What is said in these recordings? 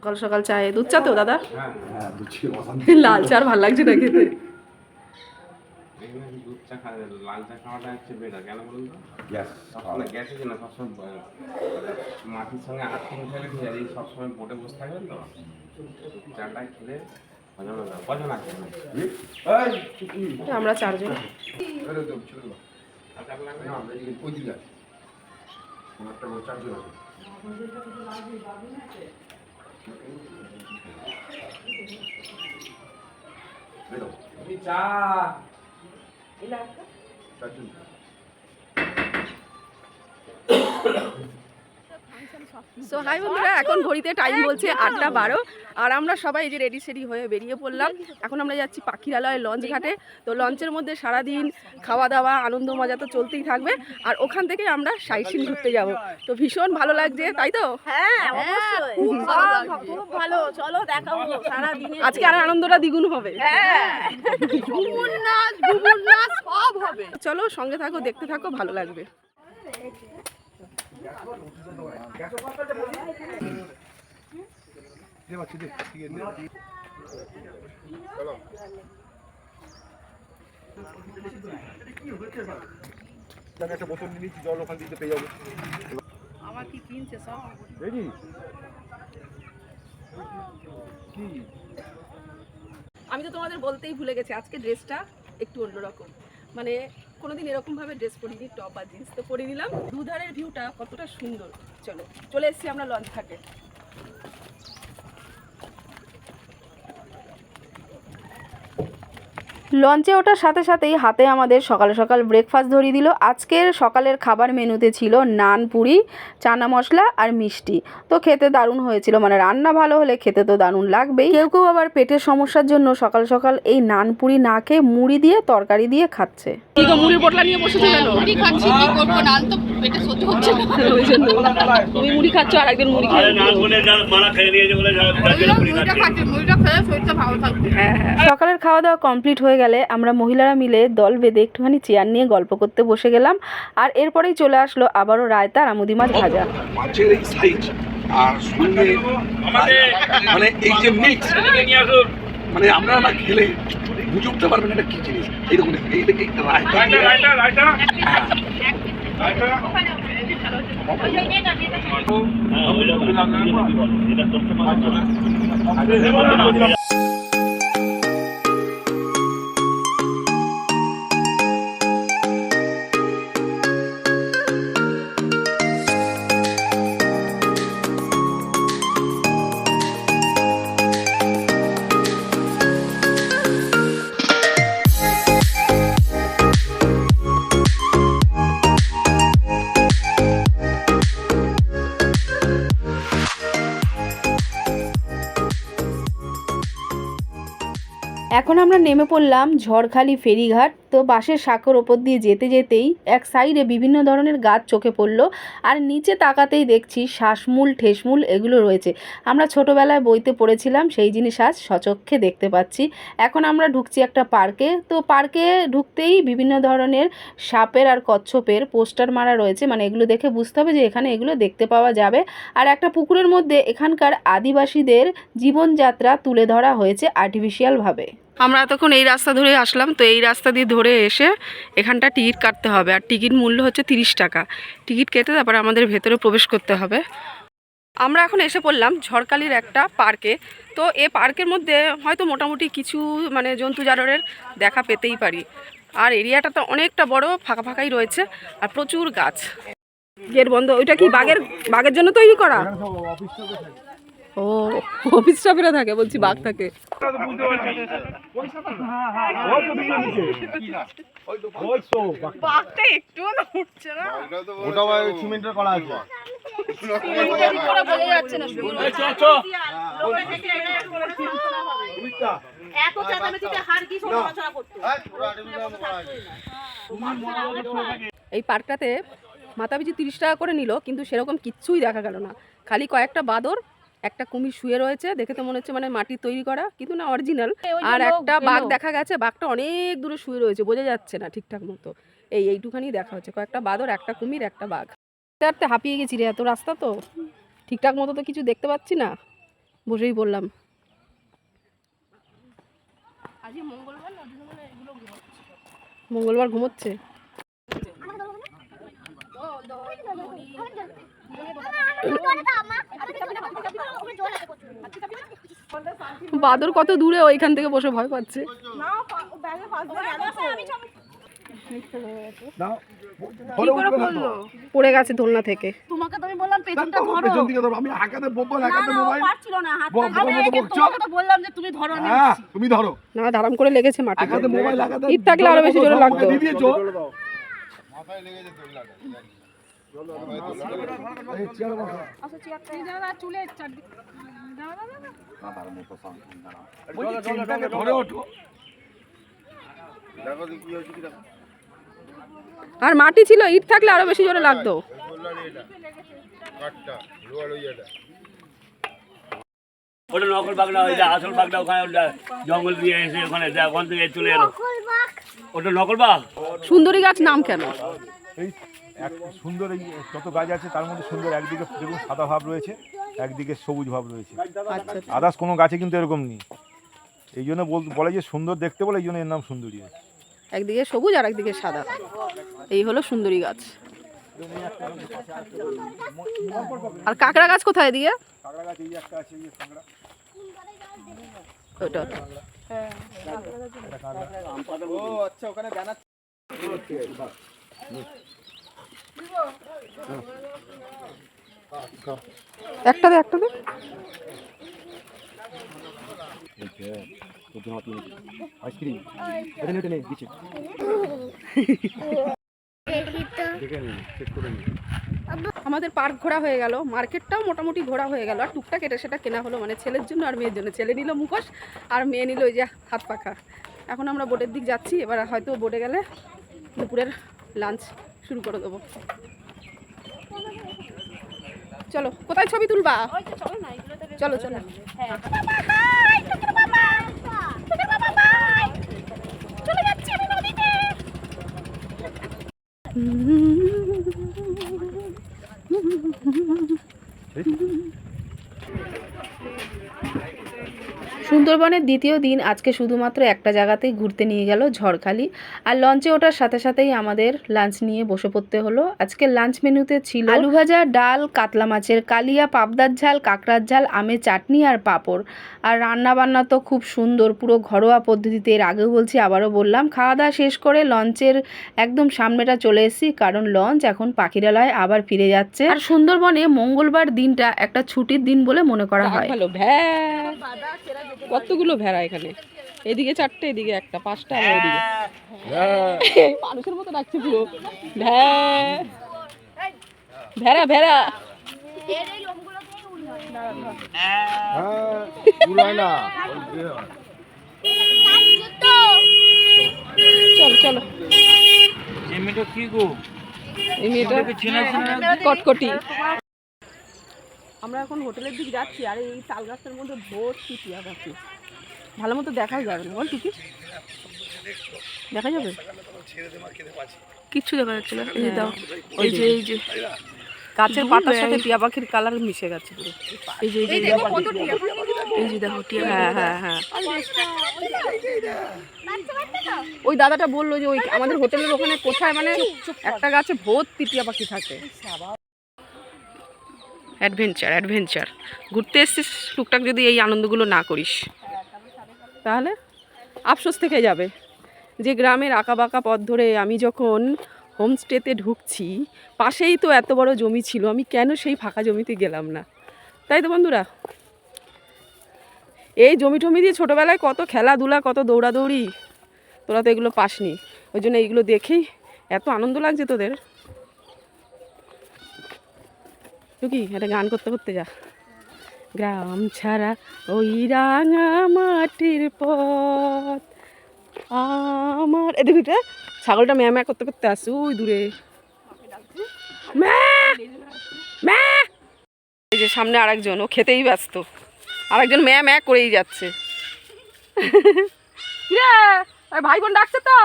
সকাল সকাল চায়ে দুধ চা তো দাদা? হ্যাঁ দুধ লাল চা আর ভালো লাগছে না খেতে। এখানে দুধ চা খাওয়া লাল চা খাওয়াটা হচ্ছে বেটার কেন বলুন তো? গ্যাস সবসময় গ্যাসের জন্য সবসময় ব- মাটির সঙ্গে আটকে আছে সবসময় বোটে বসে থাকবেন তো? চাটা খেলে আমরা চারজন। আর চার লাগবে ওই দিকে সো হাই বন্ধুরা এখন ঘড়িতে টাইম বলছে আটটা বারো। আর আমরা সবাই এই যে রেডি সেডি হয়ে বেরিয়ে পড়লাম। এখন আমরা যাচ্ছি পাখিরালয় লঞ্চ ঘাটে। তো লঞ্চের মধ্যে সারাদিন খাওয়া দাওয়া আনন্দ মজা তো চলতেই থাকবে। আর ওখান থেকে আমরা সাইসিন ঘুরতে যাব। তো ভীষণ ভালো লাগছে তাই তো? হ্যাঁ সারা আজকে আর আনন্দটা দ্বিগুণ হবে। হ্যাঁ। ঘুমুর নাচ সব হবে। চলো সঙ্গে থাকো দেখতে থাকো ভালো লাগবে। একটা বোতল নিয়ে জল ওখান থেকে পেয়ে যাব আমার কি কিনছে সব? রেডি? কি? আমি তো তোমাদের বলতেই ভুলে গেছি আজকে ড্রেসটা একটু অন্যরকম। মানে কোনোদিন এরকমভাবে ড্রেস পরিনি টপ আর জিন্স তো পরে নিলাম। দুধারের ভিউটা কতটা সুন্দর। চলো, চলে এসেছি আমরা লঞ্চ ঘাটে। লঞ্চে ওঠার সাথে সাথেই হাতে আমাদের সকাল সকাল ব্রেকফাস্ট ধরিয়ে দিল। আজকের সকালের খাবার মেনুতে ছিল নান, পুরি, চানা মশলা আর মিষ্টি। তো খেতে দারুণ হয়েছিল। মানে রান্না ভালো হলে খেতে তো দারুণ লাগবেই। কেউ কেউ আবার পেটের সমস্যার জন্য সকাল সকাল এই নান, পুরি না খেয়ে মুড়ি দিয়ে, তরকারি দিয়ে খাচ্ছে। মুড়ির পোটলা নিয়ে বসেছে কেন? মুড়ি খাচ্ছি কি করব নান তো পেটে সহ্য হচ্ছে না। ওই জন্য। তুমি মুড়ি খাচ্ছ আর একজন মুড়ি খাচ্ছে মারা খেয়ে নিয়েছে বলে মুড়িটা খাচ্ছে। মুড়িটা খেলে শরীরটা ভালো থাকবে। হ্যাঁ হ্যাঁ। সকালের খাওয়া দাওয়া কমপ্লিট হয়ে গেলে আমরা মহিলারা মিলে দল বেঁধে একটুখানি চেয়ার নিয়ে গল্প করতে বসে গেলাম। আর এরপরেই চলে আসলো আবারও রায়তা আর আমুদি মাছ ভাজা। মাছের এই সাইজ আর সঙ্গে মানে এই যে মিক্স নিয়ে আসুন। মানে আমরা না খেলে বুঝে উঠতে পারবেন এটা কি জিনিস এই দেখুন রায়তা রায়তা, এখন আমরা নেমে পড়লাম ঝড়খালি ফেরিঘাট। তো বাসের সাঁকোর ওপর দিয়ে যেতে যেতেই এক সাইডে বিভিন্ন ধরনের গাছ চোখে পড়ল আর নিচে তাকাতেই দেখছি শ্বাসমূল, ঠেসমূল এগুলো রয়েছে। আমরা ছোটোবেলায় বইতে পড়েছিলাম সেই জিনিস আজ সচক্ষে দেখতে পাচ্ছি। এখন আমরা ঢুকছি একটা পার্কে। তো পার্কে ঢুকতেই বিভিন্ন ধরনের সাপের আর কচ্ছপের পোস্টার মারা রয়েছে। মানে এগুলো দেখে বুঝতে হবে যে এখানে এগুলো দেখতে পাওয়া যাবে। আর একটা পুকুরের মধ্যে এখানকার আদিবাসীদের জীবনযাত্রা তুলে ধরা হয়েছে আর্টিফিশিয়ালভাবে আমরা এতক্ষণ এই রাস্তা ধরে আসলাম, তো এই রাস্তা দিয়ে ধরে এসে এখানটা টিকিট কাটতে হবে। আর টিকিট মূল্য হচ্ছে তিরিশ টাকা। টিকিট কেটে তারপরে আমাদের ভেতরে প্রবেশ করতে হবে। আমরা এখন এসে পড়লাম ঝড়কালির একটা পার্কে। তো এ পার্কের মধ্যে হয়তো মোটামুটি কিছু মানে জন্তু জানোয়ারের দেখা পেতেই পারি। আর এরিয়াটা তো অনেকটা বড়, ফাঁকা ফাঁকাই রয়েছে, আর প্রচুর গাছ। গেট বন্ধ। ওইটা কি বাঘের বাঘের জন্য তৈরি করা? ও অফিস স্টাফেরা থাকে বলছি বাঘ থাকে। বাঘটা একটু না উঠছে না। ওটা সিমেন্টের করা আছে। করে বোঝা যাচ্ছে না শুধু এত চেঁচামেচিতে হার কি সমালোচনা করতো এই পার্কটাতে মাথা পিছু তিরিশ টাকা করে নিল কিন্তু সেরকম কিচ্ছুই দেখা গেল না। খালি কয়েকটা বাদর একটা কুমির শুয়ে রয়েছে দেখে তো মনে হচ্ছে মানে মাটির তৈরি করা কিন্তু না অরিজিনাল আর একটা বাঘ দেখা গেছে বাঘটা অনেক দূরে শুয়ে রয়েছে বোঝা যাচ্ছে না ঠিকঠাক মতো। এই এইটুখানি দেখা হচ্ছে কয়েকটা বাদর একটা কুমির একটা বাঘ। হাঁটতে হাঁপিয়ে গেছি রে এত রাস্তা তো। ঠিকঠাক মতো তো কিছু দেখতে পাচ্ছি না বসেই বললাম মঙ্গলবার ঘুমাচ্ছে। বাদর কত দূরে ওইখান থেকে বসে ভয় পাচ্ছে। পড়ে গেছে দোলনা থেকে। তোমাকে তো আমি বললাম পেছনটা ধরো। পেছন দিকে ধরো। আমি হাকাতে বোম্বল হাকাতে মোবাইল পারছিল না। হাত বক- বক- বক- বক- তোমাকে তো বললাম যে তুমি ধরো আমি হ্যাঁ তুমি ধরো। না ধারাম করে লেগেছে মাটি হাকাতে মোবাইল হাকাতে থাকলে আরও বেশি জোরে লাগতো। দিয়ে দিয়েছ ওঠো আর মাটি ছিল ইট থাকলে আরও বেশি জোরে লাগতো। ওটা নকল বাগদা ওই আসল বাগদা ওখানে ওটা জঙ্গল দিয়ে এসে ওখানে ওখান থেকে চলে এলো। ওটা নকল বাঘ সুন্দরী গাছ নাম কেন? এই এক সুন্দর এই যত গাছ আছে তার মধ্যে সুন্দর একদিকে দেখুন সাদা ভাব রয়েছে একদিকে সবুজ ভাব রয়েছে। আচ্ছা আদার্স কোনো গাছে কিন্তু এরকম নেই। এই জন্য বল- বলে যে সুন্দর দেখতে বলে এই জন্য এর নাম সুন্দরী। একদিকে সবুজ আর একদিকে সাদা। এই হলো সুন্দরী গাছ। আর কাঁকড়া গাছ কোথায় এদিকে? কাঁকড়া একটা দে একটা দে। আমাদের পার্ক ঘোরা হয়ে গেল। মার্কেটটাও মোটামুটি ঘোরা হয়ে গেল। আর টুকটাক এটা সেটা কেনা হলো মানে ছেলের জন্য আর মেয়ের জন্য। ছেলে নিল মুখোশ আর মেয়ে নিল ওই যে হাত পাখা। এখন আমরা বোটের দিক যাচ্ছি। এবার হয়তো বোটে গেলে দুপুরের লাঞ্চ শুরু করে দেবো। চলো কোথায় ছবি তুলবা? ওই তো চলো চলো ভালো সুন্দরবনের দ্বিতীয় দিন আজকে শুধুমাত্র একটা জায়গাতেই ঘুরতে নিয়ে গেল ঝড়খালি। আর লঞ্চে ওঠার সাথে সাথেই আমাদের লাঞ্চ নিয়ে বসে পড়তে হলো। আজকে লাঞ্চ মেনুতে ছিল আলু ভাজা ডাল কাতলা মাছের কালিয়া পাবদার ঝাল কাঁকড়ার ঝাল আমের চাটনি আর পাঁপড়। আর রান্না বান্না তো খুব সুন্দর পুরো ঘরোয়া পদ্ধতিতে এর আগেও বলছি আবারও বললাম। খাওয়া দাওয়া শেষ করে লঞ্চের একদম সামনেটা চলে এসেছি কারণ লঞ্চ এখন পাখিরালয় আবার ফিরে যাচ্ছে। আর সুন্দরবনে মঙ্গলবার দিনটা একটা ছুটির দিন বলে মনে করা হয়। কতগুলো ভেড়া এখানে? এদিকে চারটে এদিকে একটা পাঁচটা আর এদিকে। মানুষের মতো ডাকছে পুরো। ভেড়া ভেড়া। হয় চলো চলো। এই মেয়েটা কটকটি। আমরা এখন হোটেলের দিকে যাচ্ছি আর এই তাল গাছের মধ্যে ভর্তি টিয়া পাখি ভালো মতো দেখাই যাবে না। বল টুকি দেখা যাবে? কিচ্ছু দেখা যাচ্ছে না। এই যে দাও। ওই যে এই যে। গাছের পাতার সাথে টিয়া পাখির কালার মিশে গেছে পুরো। এই যে এই যে এই যে দেখো টিয়া হ্যাঁ হ্যাঁ হ্যাঁ। ওই দাদাটা বলল যে ওই আমাদের হোটেলের ওখানে কোথায় মানে একটা গাছে ভর্তি টিয়া পাখি থাকে। Adventure adventure. ঘুরতে এসছিস, টুকটাক যদি এই আনন্দগুলো না করিস। তাহলে আফসোস থেকে যাবে। যে গ্রামের আঁকা বাঁকা পথ ধরে আমি যখন হোমস্টেতে ঢুকছি, পাশেই তো এত বড় জমি ছিল, আমি কেন সেই ফাঁকা জমিতে গেলাম না? তাই তো বন্ধুরা, এই জমি টমি দিয়ে ছোটোবেলায় কত খেলাধুলা, কত দৌড়াদৌড়ি, তোরা তো এগুলো পাসনি। ওই জন্য এইগুলো দেখেই এত আনন্দ লাগছে তোদের। কি একটা গান করতে করতে যা? গ্রাম ছাড়া ওই রাঙা মাটির পথ। আমার এদিকে এটা, ছাগলটা ম্যা ম্যা করতে করতে আসছে, ওই দূরে। এই যে সামনে আরেকজন, ও খেতেই ব্যস্ত। আরেকজন ম্যা ম্যা করেই যাচ্ছে। ভাই বোন ডাকছে তো।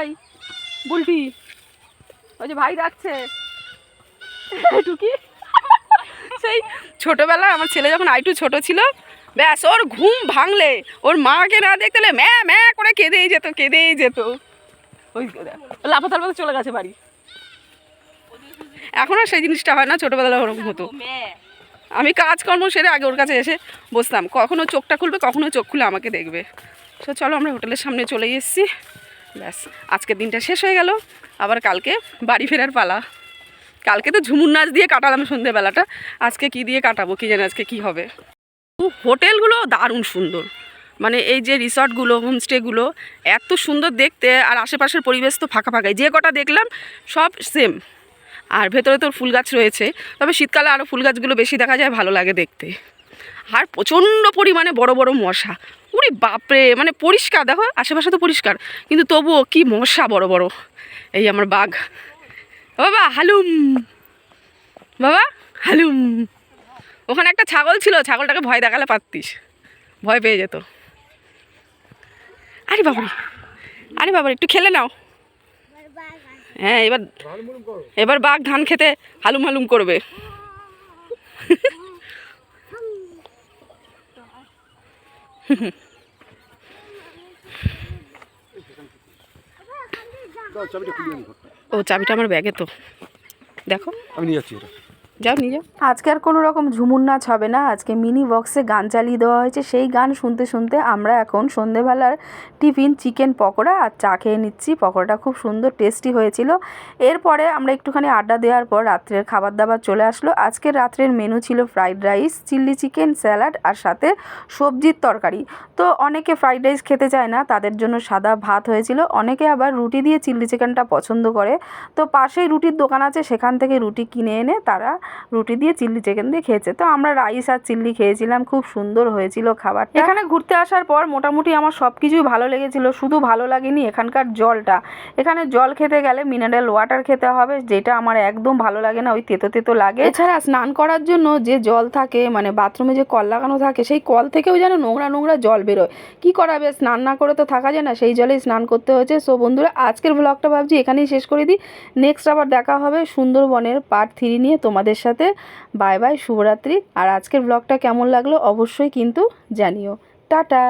এই বুলটি ওই যে ভাই ডাকছে। সেই ছোটোবেলায় আমার ছেলে যখন আইটু ছোট ছিল, ব্যাস ওর ঘুম ভাঙলে, ওর মাকে না দেখতে হলে ম্যা ম্যা করে কেঁদেই যেত কেঁদেই যেত। ওই লাফাতার মতো চলে গেছে বাড়ি। এখন আর সেই জিনিসটা হয় না, ছোটোবেলায় ওরকম হতো। আমি কাজকর্ম সেরে আগে ওর কাছে এসে বসতাম। কখনো চোখটা খুলবে, কখনো চোখ খুলে আমাকে দেখবে। তো চলো আমরা হোটেলের সামনে চলে এসেছি। ব্যাস, আজকের দিনটা শেষ হয়ে গেল। আবার কালকে বাড়ি ফেরার পালা। কালকে তো ঝুমুর নাচ দিয়ে কাটালাম সন্ধেবেলাটা। আজকে কি দিয়ে কাটাবো, কি জানি আজকে কি হবে। হোটেলগুলো দারুণ সুন্দর। মানে এই যে রিসর্টগুলো, হোমস্টেগুলো, এত সুন্দর দেখতে আর আশেপাশের পরিবেশ তো ফাঁকা ফাঁকাই। যে কটা দেখলাম, সব সেম আর ভেতরে তোর ফুল গাছ রয়েছে, তবে শীতকালে আরও ফুল গাছগুলো বেশি দেখা যায়, ভালো লাগে দেখতে। আর প্রচণ্ড পরিমাণে বড় বড় মশা। উরি বাপরে মানে পরিষ্কার, দেখো, আশেপাশে তো পরিষ্কার। কিন্তু তবুও কি মশা বড় বড়। এই আমার বাঘ। বাবা, হালুম। বাবা, হালুম। ওখানে একটা ছাগল ছিল, ছাগলটাকে ভয় দেখালে পারতিস। ভয় পেয়ে যেত। আরে বাবা আরে বাবা একটু খেলে নাও। হ্যাঁ এবার এবার বাঘ ধান খেতে হালুম হালুম করবে। ও চাবিটা আমার ব্যাগে তো। দেখো। আমি নিয়ে যাচ্ছি এটা। যাও, নিয়ে যাও। আজকে আর কোনো রকম ঝুমুর নাচ হবে না। আজকে মিনি বক্সে গান চালিয়ে দেওয়া হয়েছে। সেই গান শুনতে শুনতে আমরা এখন সন্ধেবেলার টিফিন, চিকেন, পকোড়া আর চা খেয়ে নিচ্ছি। পকোড়াটা খুব সুন্দর, টেস্টি হয়েছিল। এরপরে আমরা একটুখানি আড্ডা দেওয়ার পর রাত্রের খাবার দাবার চলে আসলো। আজকের রাত্রের মেনু ছিল fried rice chilli chicken salad আর সাথে সবজির তরকারি। তো অনেকে ফ্রাইড রাইস খেতে চায় না, তাদের জন্য সাদা ভাত হয়েছিল। অনেকে আবার রুটি দিয়ে চিলি চিকেনটা পছন্দ করে। তো পাশেই রুটির দোকান আছে, সেখান থেকে রুটি কিনে এনে তারা রুটি দিয়ে চিল্লি চিকেন দিয়ে খেয়েছে। তো আমরা রাইস আর চিল্লি খেয়েছিলাম, খুব সুন্দর হয়েছিল খাবারটা। এখানে ঘুরতে আসার পর মোটামুটি আমার সব কিছুই ভালো লেগেছিল, শুধু ভালো লাগেনি এখানকার জলটা। এখানে জল খেতে গেলে মিনারেল ওয়াটার খেতে হবে, যেটা আমার একদম ভালো লাগে না, ওই তেতো তেতো লাগে। এছাড়া স্নান করার জন্য যে জল থাকে মানে বাথরুমে যে কল লাগানো থাকে, সেই কল থেকেও যেন নোংরা নোংরা জল বেরোয়। কি করাবে? স্নান না করে তো থাকা যায় না, সেই জলেই স্নান করতে হয়েছে। সো বন্ধুরা, আজকের ব্লগটা ভাবছি এখানেই শেষ করে দিই। নেক্সট আবার দেখা হবে সুন্দরবনের পার্ট থ্রি নিয়ে তোমাদের সাথে। বাই বাই শুভরাত্রি। আর আজকের ব্লগটা কেমন লাগল অবশ্যই কিন্তু জানিও। টাটা!